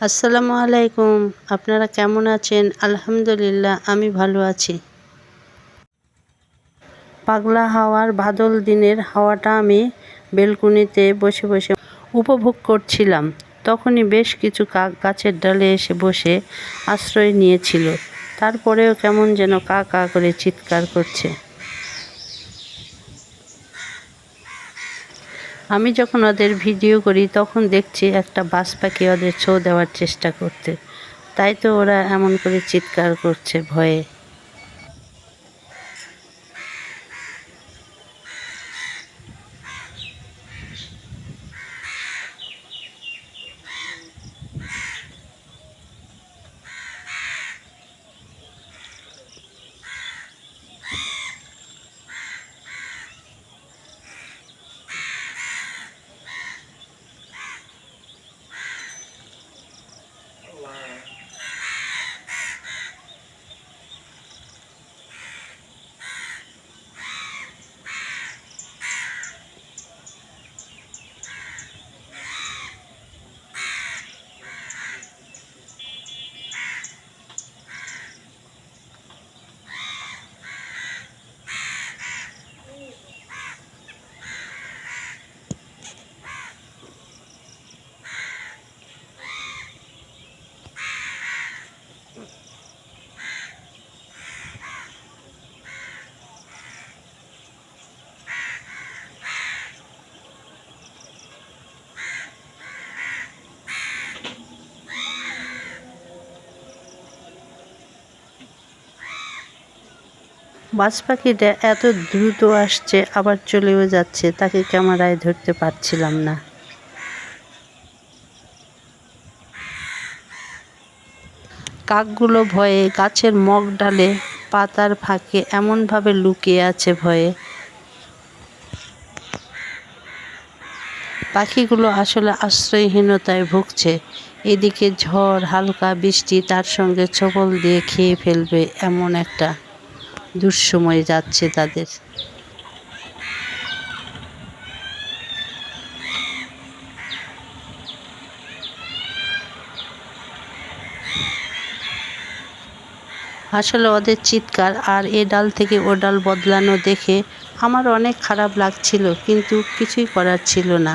আসসালামু আলাইকুম। আপনারা কেমন আছেন? আলহামদুলিল্লাহ, আমি ভালো আছি। পাগলা হাওয়ার বাদল দিনের হাওয়াটা আমি বেলকুনিতে বসে বসে উপভোগ করছিলাম। তখনই বেশ কিছু কাক গাছের ডালে এসে বসে আশ্রয় নিয়েছিল। তারপরেও কেমন যেন কা কা করে চিৎকার করছে। আমি যখন ওদের ভিডিও করি, তখন দেখছি একটা বাস পাখি ওদের ছো দেওয়ার চেষ্টা করতে তাই তো ওরা এমন করে চিৎকার করছে ভয়ে। বাজ পাখিটা এত দ্রুত আসছে, আবার চলেও যাচ্ছে, তাকে ক্যামেরায় ধরতে পারছিলাম না। কাকগুলো ভয়ে গাছের মগ ডালে পাতার ফাঁকে এমনভাবে লুকিয়ে আছে ভয়ে। পাখিগুলো আসলে আশ্রয়হীনতায় ভুগছে। এদিকে ঝড়, হালকা বৃষ্টি তার সঙ্গে ছবল দিয়ে খেয়ে ফেলবে এমন একটা দুঃসময় যাচ্ছে তাদের। আসলে ওদের চিৎকার আর এ ডাল থেকে ও ডাল বদলানো দেখে আমার অনেক খারাপ লাগছিল, কিন্তু কিছুই করার ছিল না।